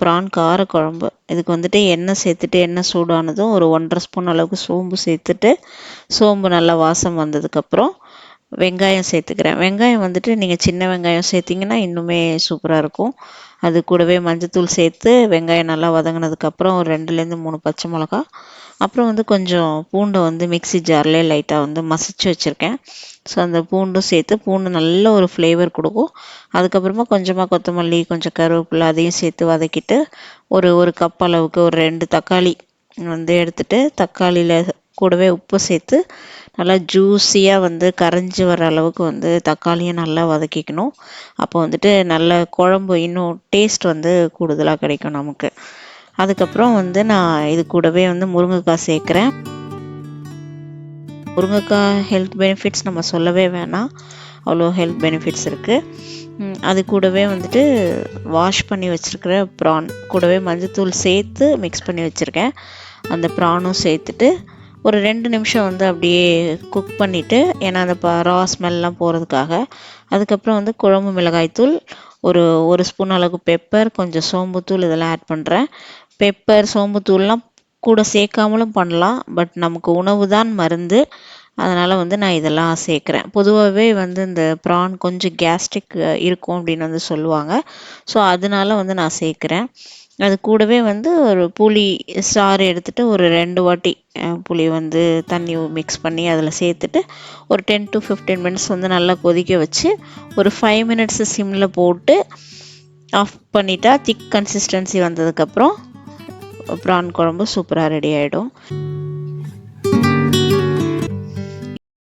PRAN காரக்குழம்பு. இதுக்கு வந்துட்டு எண்ணெய் சேர்த்துட்டு எண்ணெய் சூடானதும் ஒரு ஒன்றரை ஸ்பூன் அளவுக்கு சோம்பு சேர்த்துட்டு சோம்பு நல்லா வாசம் வந்ததுக்கப்புறம் வெங்காயம் சேர்த்துக்கிறேன். வெங்காயம் வந்துட்டு நீங்கள் சின்ன வெங்காயம் சேர்த்திங்கன்னா இன்னுமே சூப்பராக இருக்கும். அது கூடவே மஞ்சத்தூள் சேர்த்து வெங்காயம் நல்லா வதங்கினதுக்கப்புறம் ஒரு ரெண்டுலேருந்து மூணு பச்சை மிளகா அப்புறம் வந்து கொஞ்சம் பூண்டை வந்து மிக்ஸி ஜார்லேயே லைட்டாக வந்து மசிச்சு வச்சுருக்கேன். ஸோ அந்த பூண்டும் சேர்த்து பூண்டு நல்ல ஒரு ஃப்ளேவர் கொடுக்கும். அதுக்கப்புறமா கொஞ்சமாக கொத்தமல்லி கொஞ்சம் கருவேப்பிலை அதையும் சேர்த்து வதக்கிட்டு ஒரு ஒரு கப் அளவுக்கு ஒரு ரெண்டு தக்காளி வந்து எடுத்துகிட்டு தக்காளியில் கூடவே உப்பு சேர்த்து நல்லா ஜூஸியாக வந்து கரைஞ்சி வர அளவுக்கு வந்து தக்காளியை நல்லா வதக்கிக்கணும். அப்போ வந்துட்டு நல்ல குழம்பு இன்னும் டேஸ்ட் வந்து கூடுதலாக கிடைக்கும் நமக்கு. அதுக்கப்புறம் வந்து நான் இது கூடவே வந்து முருங்கைக்காய் சேர்க்குறேன். முருங்கைக்காய் ஹெல்த் பெனிஃபிட்ஸ் நம்ம சொல்லவே வேணாம். அவ்வளோ ஹெல்த் பெனிஃபிட்ஸ் இருக்குது அது கூடவே வந்துட்டு வாஷ் பண்ணி வச்சுருக்கிற ப்ரான் கூடவே மஞ்சத்தூள் சேர்த்து மிக்ஸ் பண்ணி வச்சுருக்கேன். அந்த ப்ரானும் சேர்த்துட்டு ஒரு ரெண்டு நிமிஷம் வந்து அப்படியே குக் பண்ணிவிட்டு ஏன்னா அந்த ப ரா ஸ்மெல்லாம் போகிறதுக்காக அதுக்கப்புறம் வந்து குழம்பு மிளகாய்த்தூள் ஒரு ஒரு ஸ்பூன் அளவுக்கு பெப்பர் கொஞ்சம் சோம்புத்தூள் இதெல்லாம் ஆட் பண்ணுறேன் பெப்பர் சோம்புத்தூள்லாம் கூட சேர்க்காமலும் பண்ணலாம். பட் நமக்கு உணவு தான் மருந்து. அதனால் வந்து நான் இதெல்லாம் சேர்க்குறேன். பொதுவாகவே வந்து இந்த ப்ரான் கொஞ்சம் கேஸ்ட்ரிக் இருக்கும் அப்படின்னு வந்து சொல்லுவாங்க. ஸோ அதனால வந்து நான் சேர்க்குறேன். அது கூடவே வந்து ஒரு புளி சாறு எடுத்துகிட்டு ஒரு ரெண்டு வாட்டி புளி வந்து தண்ணி மிக்ஸ் பண்ணி அதில் சேர்த்துட்டு ஒரு டென் டு ஃபிஃப்டீன் மினிட்ஸ் வந்து நல்லா கொதிக்க வச்சு ஒரு ஃபைவ் மினிட்ஸ் சிம்மில் போட்டு ஆஃப் பண்ணிட்டா திக் கன்சிஸ்டன்சி வந்ததுக்கப்புறம் ப்ரான் குழம்பு சூப்பராக ரெடி ஆகிடும்